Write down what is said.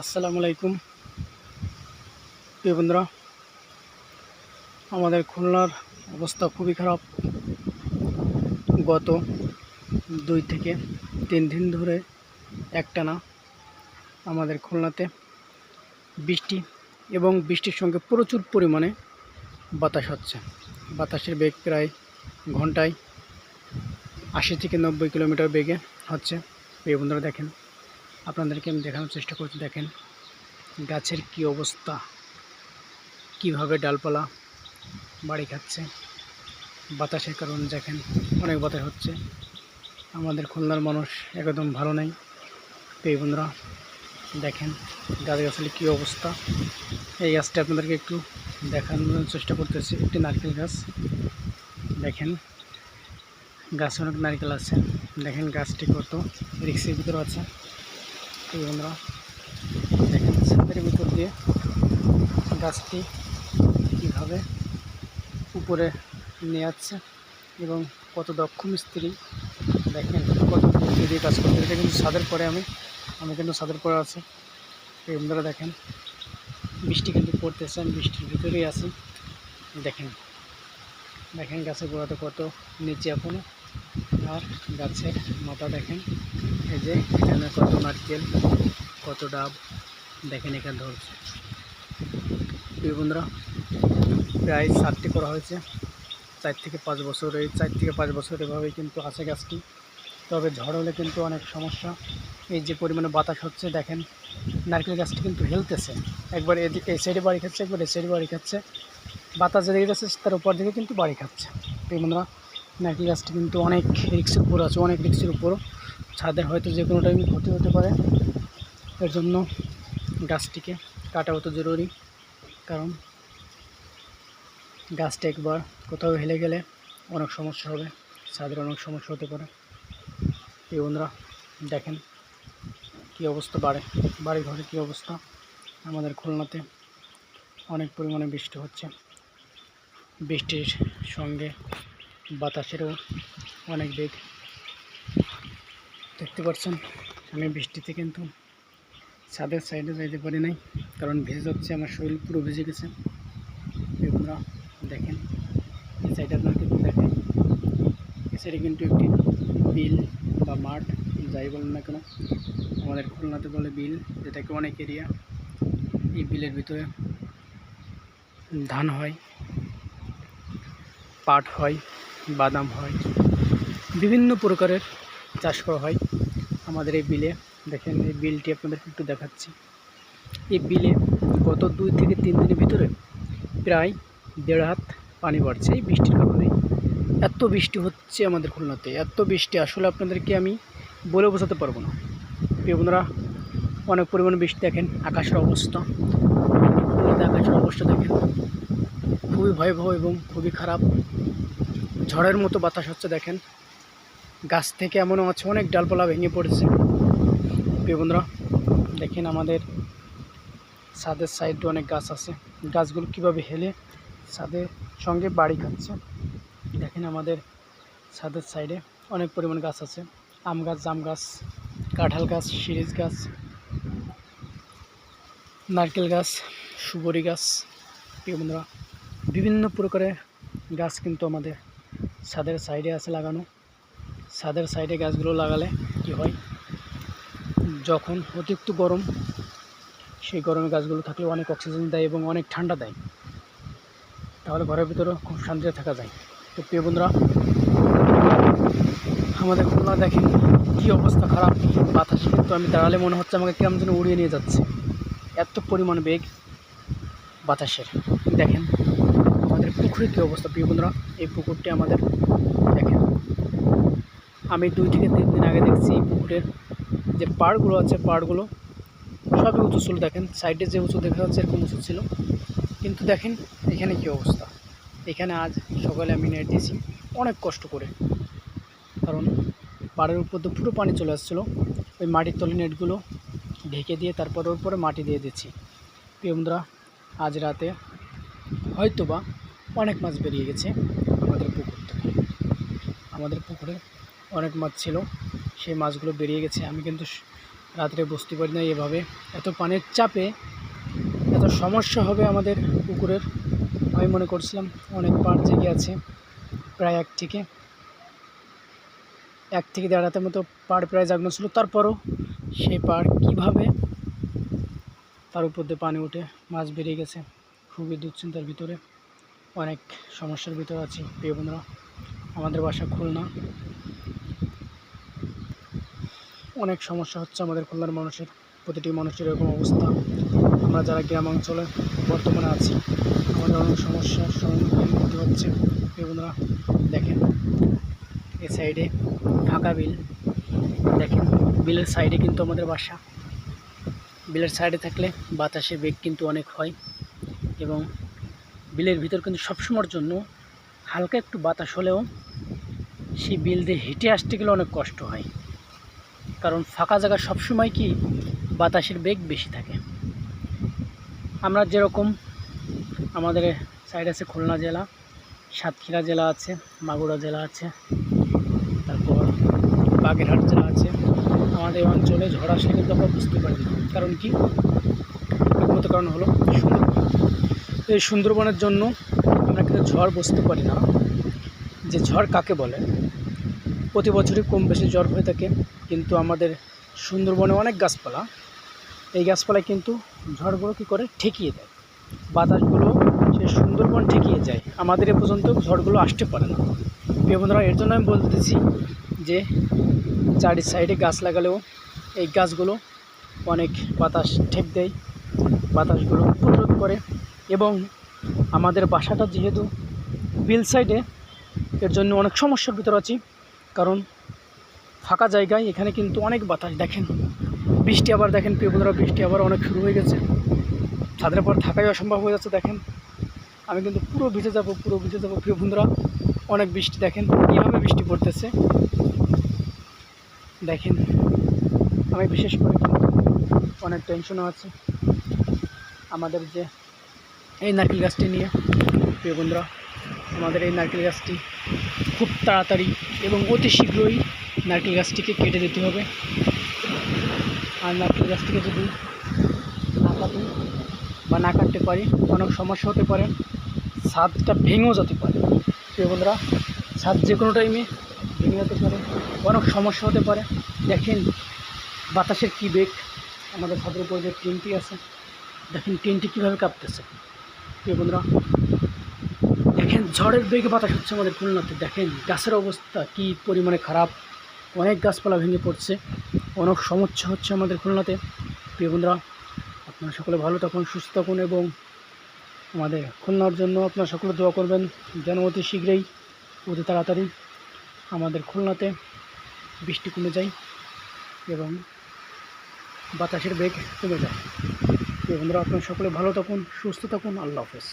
আসসালামু আলাইকুম। প্রিয় বন্ধুরা, আমাদের খুলনার অবস্থা খুবই খারাপ। গত দুই থেকে তিন দিন ধরে একটানা আমাদের খুলনাতে বৃষ্টি এবং বৃষ্টির সঙ্গে প্রচুর পরিমাণে বাতাস হচ্ছে। বাতাসের বেগ প্রায় ঘন্টায় আশি থেকে নব্বই কিলোমিটার বেগে হচ্ছে। প্রিয় বন্ধুরা, দেখেন আপনাদেরকে আমি দেখানোর চেষ্টা করছি, দেখেন গাছের কি অবস্থা, কীভাবে ডালপালা বাড়ি খাচ্ছে, বাতাসের কারণে দেখেন অনেক বাতাস হচ্ছে। আমাদের খুলনার মানুষ একদম ভালো নেই। তো এই বন্ধুরা, দেখেন গাছ গাছালি কী অবস্থা। এই গাছটা আপনাদেরকে একটু দেখানোর চেষ্টা করতেছি, একটি নারকেল গাছ। দেখেন গাছে অনেক নারকেল আছে। দেখেন গাছটি কত রিক্সের ভিতরে আছে। এই দেখেন ছাদের ভিতর দিয়ে গাছটি কীভাবে উপরে নিয়ে যাচ্ছে এবং কত দক্ষ মিস্ত্রি, দেখেন কত বুদ্ধি দিয়ে কাজ করতে এটা কিন্তু ছাদের পরে আমি আমি কিন্তু ছাদের পরে আছি। এই বন্ধুরা দেখেন, বৃষ্টি কিন্তু পড়তেছে, আমি বৃষ্টির ভিতরেই আছি। দেখেন দেখেন গাছের গোড়াতে কত নিচে এখনও, আর গাছের মাথা দেখেন। এই যে, এখানে কত নারকেল, কত ডাব, দেখেন এখানে ধরছে। প্রিয় বন্ধুরা, প্রায় সাতটি করা হয়েছে। চার থেকে পাঁচ বছর, এই চার থেকে পাঁচ বছর এভাবেই কিন্তু আছে গাছটি। তবে ঝড় হলে কিন্তু অনেক সমস্যা। এই যে পরিমাণে বাতাস হচ্ছে, দেখেন, নারকেল গাছটি কিন্তু হেলতেছে। একবার এদিকে, এই সাইডে বাড়ি খাচ্ছে, একবার এই সাইডে বাড়ি খাচ্ছে। বাতাস যেদিকে যাচ্ছে, তার উপর দিকে কিন্তু বাড়ি খাচ্ছে। প্রিয় বন্ধুরা, নারকেল গাছটি কিন্তু অনেক রিক্সের উপর আছে, অনেক রিক্সের উপর। ছাদের হয়তো যে কোনো টাইমে ক্ষতি হতে পারে। এর জন্য গাছটিকে কাটা অত জরুরি, কারণ গাছটা একবার কোথাও হেলে গেলে অনেক সমস্যা হবে, ছাদের অনেক সমস্যা হতে পারে। এই বন্ধুরা, দেখেন কী অবস্থা বাড়ে, বাড়ি ঘরে কী অবস্থা? আমাদের খুলনাতে অনেক পরিমাণে বৃষ্টি হচ্ছে। বৃষ্টির সঙ্গে বাতাসেরও অনেক বেগ দেখতে পাচ্ছেন আমি বৃষ্টিতে কিন্তু ছাদের সাইডে যাইতে পারি নাই, কারণ ভিজে যাচ্ছে, আমার শরীর পুরো ভেজে গেছে। আপনারা দেখেন, এই সাইডে আপনারা কিন্তু দেখেন, এই সাইডে কিন্তু একটি বিল বা মাঠ, যাই বলেন না কেন, আমাদের খুলনাতে বলে বিল, যেটাকে অনেক এরিয়া, এই বিলের ভিতরে ধান হয়, পাট হয়, বাদাম হয়, বিভিন্ন প্রকারের চাষ করা হয়। আমাদের এই বিলে। দেখেন, এই বিলটি আপনাদেরকে একটু দেখাচ্ছি। এই বিলে গত দুই থেকে তিন দিনের ভিতরে প্রায় দেড় হাত পানি বাড়ছে এই বৃষ্টির কারণে। এত বৃষ্টি হচ্ছে আমাদের খুলনাতে, এত বৃষ্টি আসলে আপনাদেরকে আমি বলে বোঝাতে পারব না। বন্ধুরা, অনেক পরিমাণে বৃষ্টি দেখেন, আকাশের অবস্থা। খুলনাতে আকাশের অবস্থা দেখেন, খুবই ভয়াবহ এবং খুবই খারাপ। ঝড়ের মতো বাতাস হচ্ছে দেখেন। গাছ থেকে এমনও আছে, অনেক ডালপালা ভেঙে পড়েছে। প্রিয় বন্ধুরা, দেখেন আমাদের ছাদের সাইডে অনেক গাছ আছে। গাছগুলো কীভাবে হেলে, ছাদের সঙ্গে বাড়ি খাচ্ছে। দেখেন আমাদের ছাদের সাইডে অনেক পরিমাণ গাছ আছে। আম গাছ, জাম গাছ, কাঁঠাল গাছ শিরিষ গাছ, নারকেল গাছ সুবরি গাছ। প্রিয় বন্ধুরা, বিভিন্ন প্রকারের গাছ কিন্তু আমাদের ছাদের সাইডে আছে লাগানো। ছাদের সাইডে গাছগুলো লাগালে কি হয়? যখন অতিরিক্ত গরম, সেই গরমে গাছগুলো থাকলে অনেক অক্সিজেন দেয় এবং অনেক ঠান্ডা দেয়। তাহলে ঘরের ভিতরে খুব শান্তিতে থাকা যায়। তো প্রিয় বন্ধুরা, আমাদের খুলনা দেখেন কী অবস্থা খারাপ, বাতাসে কিন্তু আমি দাঁড়ালে মনে হচ্ছে আমাকে কেমন যেন উড়িয়ে নিয়ে যাচ্ছে। এত পরিমাণ বেগ বাতাসের। দেখেন আমাদের পুকুরের কী অবস্থা, প্রিয় বন্ধুরা, এই পুকুরটি আমাদের আমি দুই থেকে তিন দিন আগে দেখছি পুকুরের যে পাড়গুলো আছে, পাড়গুলো সবই উঁচু ছিল। দেখেন, সাইডে যে উঁচু দেখা যাচ্ছে এরকম উঁচু ছিল। কিন্তু দেখেন, এখানে কী অবস্থা? এখানে আজ সকালে আমি নেট দিয়েছি অনেক কষ্ট করে। কারণ পাড়ের উপর তো পুরো পানি চলে আসছিল। ওই মাটির তলে নেটগুলো ঢেকে দিয়ে তারপর ওর উপরে মাটি দিয়ে দিচ্ছি। প্রিয় আজ রাতে হয়তো বা অনেক মাছ বেরিয়ে গেছে আমাদের পুকুর থেকে। আমাদের পুকুরে অনেক মাছ ছিল। সেই মাছগুলো বেরিয়ে গেছে। আমি কিন্তু রাত্রে বসতে পারি না এভাবে। এত পানির চাপে এত সমস্যা হবে আমাদের পুকুরের। আমি মনে করছিলাম অনেক পাড় জেগে আছে, প্রায় এক থেকে। এক থেকে দেড় রাতের মতো পাড় প্রায় জাগনো ছিল। তারপরও সেই পাড় কীভাবে তার উপর দিয়ে পানি উঠে মাছ বেরিয়ে গেছে, খুবই দুশ্চিন্তার ভিতরে। অনেক সমস্যার ভিতরে আছি, প্রিয় বন্ধুরা। আমাদের বাসা খুলনা। অনেক সমস্যা হচ্ছে আমাদের খুলনার মানুষের, প্রতিটি মানুষের এরকম অবস্থা। আমরা যারা গ্রামাঞ্চলে বর্তমানে আছি, আমাদের অনেক সমস্যার সম্মুখীন হতে হচ্ছে। বন্ধুরা, দেখেন, এ সাইডে ফাঁকা বিল। দেখেন, বিলের সাইডে কিন্তু আমাদের বাসা। বিলের সাইডে থাকলে বাতাসের বেগ কিন্তু অনেক হয় এবং বিলের ভিতর কিন্তু সবসময়ের জন্য হালকা একটু বাতাস হলেও সেই বিল দিয়ে হেঁটে আসতে গেলে অনেক কষ্ট হয়। কারণ ফাঁকা জায়গা সবসময় কি বাতাসের বেগ বেশি থাকে। আমরা যেরকম আমাদের সাইড আছে খুলনা জেলা, সাতক্ষীরা জেলা আছে, মাগুরা জেলা আছে, তারপর বাগেরহাট জেলা আছে। আমাদের অঞ্চলে ঝড় আসলে কিন্তু আমরা বুঝতে পারি না। কারণ কি? একমাত্র কারণ হলো সুন্দরবন। এই সুন্দরবনের জন্য আমরা কিন্তু ঝড় বুঝতে পারি না। যে ঝড় কাকে বলে? প্রতি বছরই কম বেশি ঝড় হয়ে থাকে। কিন্তু আমাদের সুন্দরবনে অনেক গাছপালা। এই গাছপালায় কিন্তু ঝড়গুলো কী করে ঠেকিয়ে দেয়। বাতাসগুলো সেই সুন্দরবন ঠেকিয়ে যায়। আমাদের এ পর্যন্ত ঝড়গুলো আসতে পারে না। প্রিয় বন্ধুরা, এর জন্য আমি বলতেছি যে, চারি সাইডে গাছ লাগালেও এই গাছগুলো অনেক বাতাস ঠেক দেয়, বাতাসগুলো প্রতিরোধ করে এবং আমাদের বাসাটা যেহেতু বিল সাইডে, এর জন্য অনেক সমস্যার ভিতর আছি। কারণ ফাঁকা জায়গায়, এখানে কিন্তু অনেক বাতাস, দেখেন। বৃষ্টি আবার দেখেন বন্ধুরা বৃষ্টি আবার অনেক শুরু হয়ে গেছে। ছাদের পর থাকাই অসম্ভব হয়ে যাচ্ছে, দেখেন। আমি কিন্তু পুরো ভিজে যাব, পুরো ভিজে যাব। প্রিয় বন্ধুরা, অনেক বৃষ্টি, দেখেন, কীভাবে বৃষ্টি পড়তেছে। দেখেন, আমি বিশেষ করে অনেক টেনশনও আছে। আমাদের যে এই নারকেল গাছটি নিয়ে, প্রিয় বন্ধুরা, আমাদের এই নারকেল গাছটি খুব তাড়াতাড়ি এবং অতি শীঘ্রই নারকেল গাছটিকে কেটে দিতে হবে। আর নারকেল গাছটিকে যদি না কাটি বা না কাটতে পারি, অনেক সমস্যা হতে পারে, ছাদটা ভেঙেও যেতে পারে। প্রিয় বন্ধুরা, ছাদ যে কোনো টাইমে ভেঙে যেতে পারে, অনেক সমস্যা হতে পারে। দেখেন বাতাসের কী বেগ, আমাদের ছাদের উপর যে টিনটি আছে, দেখেন টিনটি কীভাবে কাঁপতেছে। প্রিয় বন্ধুরা, দেখেন ঝড়ের বেগে বাতাস হচ্ছে আমাদের খুলনাতে। দেখেন গাছের অবস্থা কী পরিমাণে খারাপ অনেক গাছপালা ভেঙে পড়ছে, অনেক সমস্যা হচ্ছে আমাদের খুলনাতে। প্রিয় বন্ধুরা, আপনারা সকলে ভালো থাকুন, সুস্থ থাকুন এবং আমাদের খুলনার জন্য আপনারা সকলে দোয়া করবেন যেন অতি শীঘ্রই, অতি তাড়াতাড়ি আমাদের খুলনাতে বৃষ্টি কমে যায় এবং বাতাসের বেগ কমে যায়। প্রিয় বন্ধুরা, আপনারা সকলে ভালো থাকুন, সুস্থ থাকুন, আল্লাহ হাফেজ।